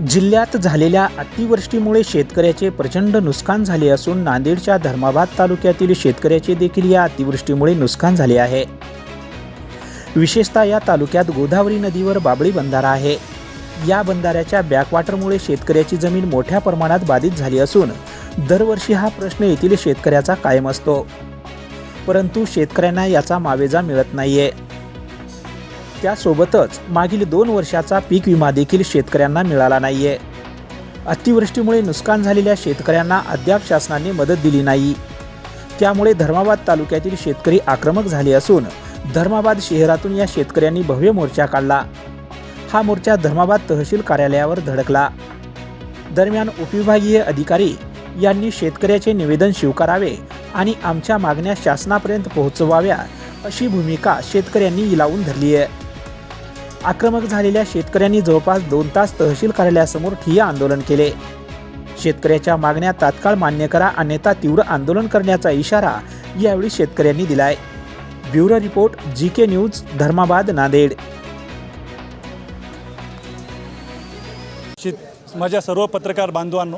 जिल्ह्यात झालेल्या अतिवृष्टीमुळे शेतकऱ्याचे प्रचंड नुकसान झाले असून नांदेडच्या धर्माबाद तालुक्यातील शेतकऱ्याचे देखील या अतिवृष्टीमुळे नुकसान झाले आहे. विशेषतः या तालुक्यात गोदावरी नदीवर बाबळी बंधारा आहे. या बंधाऱ्याच्या बॅकवॉटरमुळे शेतकऱ्याची जमीन मोठ्या प्रमाणात बाधित झाली असून दरवर्षी हा प्रश्न येथील शेतकऱ्याचा कायम असतो. परंतु शेतकऱ्यांना याचा मावेजा मिळत नाहीये. त्यासोबतच मागील दोन वर्षाचा पीक विमा देखील शेतकऱ्यांना मिळाला नाहीये. अतिवृष्टीमुळे नुकसान झालेल्या शेतकऱ्यांना अद्याप शासनाने मदत दिली नाही. त्यामुळे धर्माबाद तालुक्यातील शेतकरी आक्रमक झाले असून धर्माबाद शहरातून या शेतकऱ्यांनी भव्य मोर्चा काढला. हा मोर्चा धर्माबाद तहसील कार्यालयावर धडकला. दरम्यान उपविभागीय अधिकारी यांनी शेतकऱ्याचे निवेदन स्वीकारावे आणि आमच्या मागण्या शासनापर्यंत पोहोचवाव्या अशी भूमिका शेतकऱ्यांनी लावून धरली आहे आक्रमक झालेल्या शेतकऱ्यांनी जवळपास दोन तास तहसील कार्यालयासमोर ठिय्या आंदोलन केले. शेतकऱ्याच्या मागण्या तात्काळ मान्य करा अन्यथा तीव्र आंदोलन करण्याचा इशारा यावेळी शेतकऱ्यांनी दिलाय. Bureau report G K news Dharmabad Nanded. शेत माझ्या सर्व पत्रकार बांधवांनो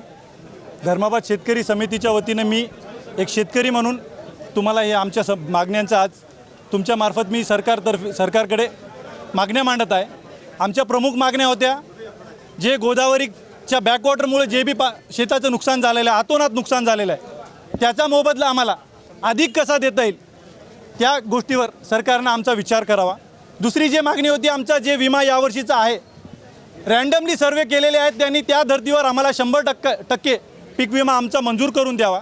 धर्माबाद शेतकरी समितीच्या वतीनं मी एक शेतकरी म्हणून तुम्हाला हे आमच्या स मागण्यांचा आज तुमच्यामार्फत मी सरकारतर्फे सरकारकडे मागण्या मांडत आहे. आमच्या प्रमुख मागण्या होत्या जे गोदावरीच्या बॅकवॉटरमुळे जे बी पा शेताचं नुकसान झालेलं आहे आतोनात नुकसान झालेलं आहे त्याचा मोबदला आम्हाला अधिक कसा देता येईल त्या गोष्टीवर सरकारनं आमचा विचार करावा. दुसरी जी मागणी होती आमचा जे विमा यावर्षीचा आहे रँडमली सर्वे केलेले आहेत त्यांनी त्या धर्तीवर आम्हाला शंभर टक्क टक्के पीक विमा आमचा मंजूर करून द्यावा.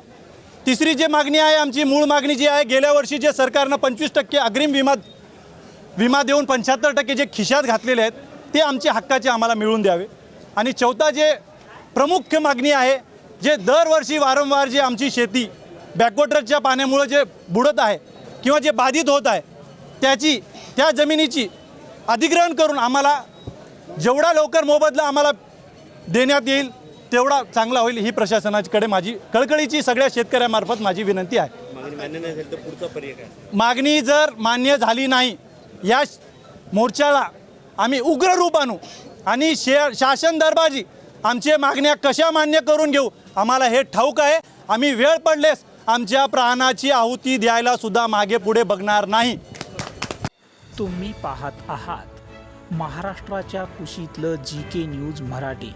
तिसरी जी मागणी आहे आमची मूळ मागणी जी आहे गेल्या वर्षी जे सरकारनं पंचवीस टक्के अग्रिम विमा विमा देऊन पंच्याहत्तर टक्के जे खिशात घातलेले आहेत ते आमचे हक्काचे आम्हाला मिळून द्यावे. आणि चौथा जे प्रमुख मागणी आहे जे दरवर्षी वारंवार जे आमची शेती बॅकवॉटरच्या पाण्यामुळं जे बुडत आहे किंवा जे बाधित होत आहे त्याची त्या जमिनीची अधिग्रहण करून आम्हाला जेवढा लवकर मोबदला आम्हाला देण्यात येईल तेवढा चांगला होईल ही प्रशासनाकडे माझी कळकळीची सगळ्या शेतकऱ्यामार्फत माझी विनंती आहे. मागणी जर मान्य झाली नाही या मोर्चाला आम्ही उग्र रूप आणू. आणि शे शासन दरबाजी आमच्या मागण्या कशा मान्य करून घेऊ आम्हाला हे ठाऊक आहे. आम्ही वेळ पडलेस आमच्या प्राणाची आहुती द्यायला सुद्धा मागे पुढे बघणार नाही. तुम्ही पाहत आहात महाराष्ट्राच्या कुशीतलं जी के न्यूज मराठी.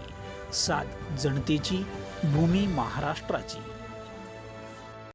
सात जनतेची भूमी महाराष्ट्राची.